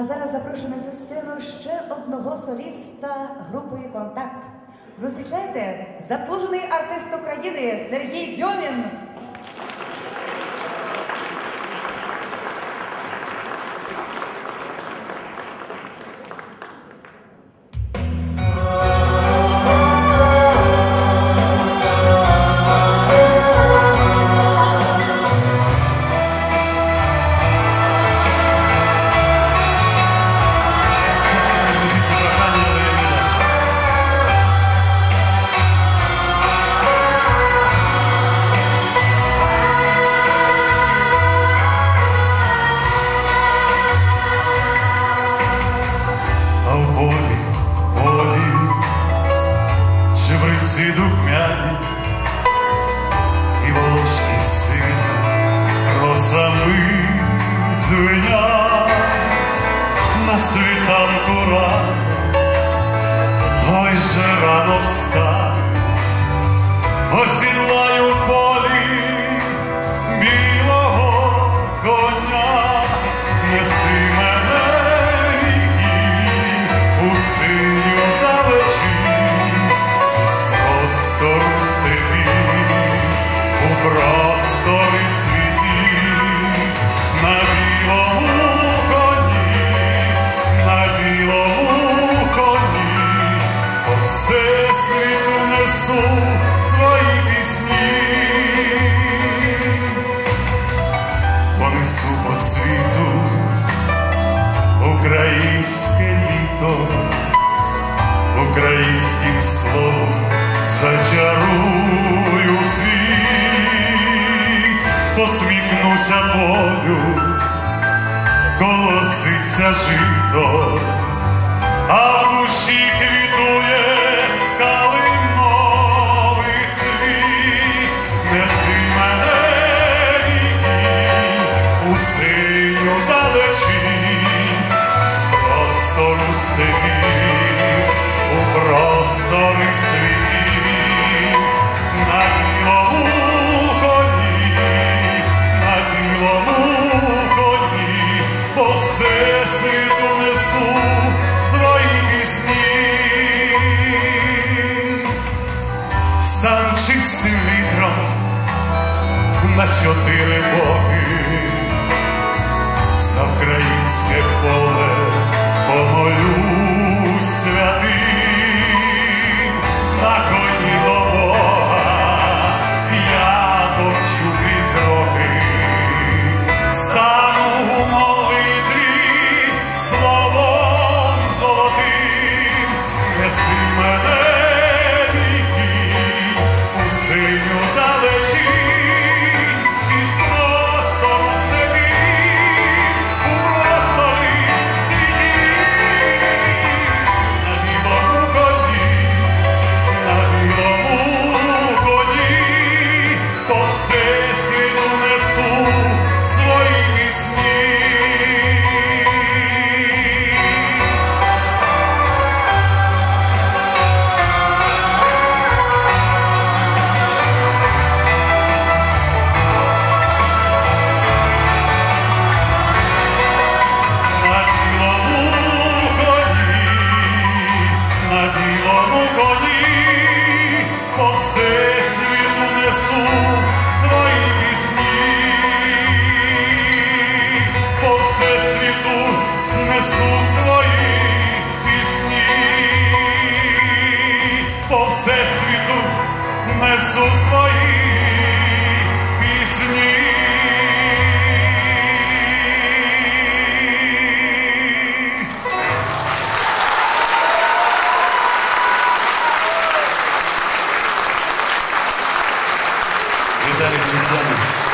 А зараз запрошую на цю сцену ще одного соліста групою Контакт. Зустрічайте заслужений артист України Сергій Дьомін. чебриці духмяні, і волошки сині, росами дзвенять на світанку рано, ой же рано встань, осінлаю у просторі цвітів, на білому коні, на білому коні, по всесвіту несу свої пісні. Понесу по світу українське літо, українським словом зачарую світ, посміхнуся полю, колоситься жито, а в душі квітує калиновий цвіт, неси мене ріки, у синю далечінь, з простору степів, у простори світів, несу свої пісні. стан чистим вітром на чотири боги за українське поле помолюсь всесвіту несу свої пісні. Віталій Крістяник.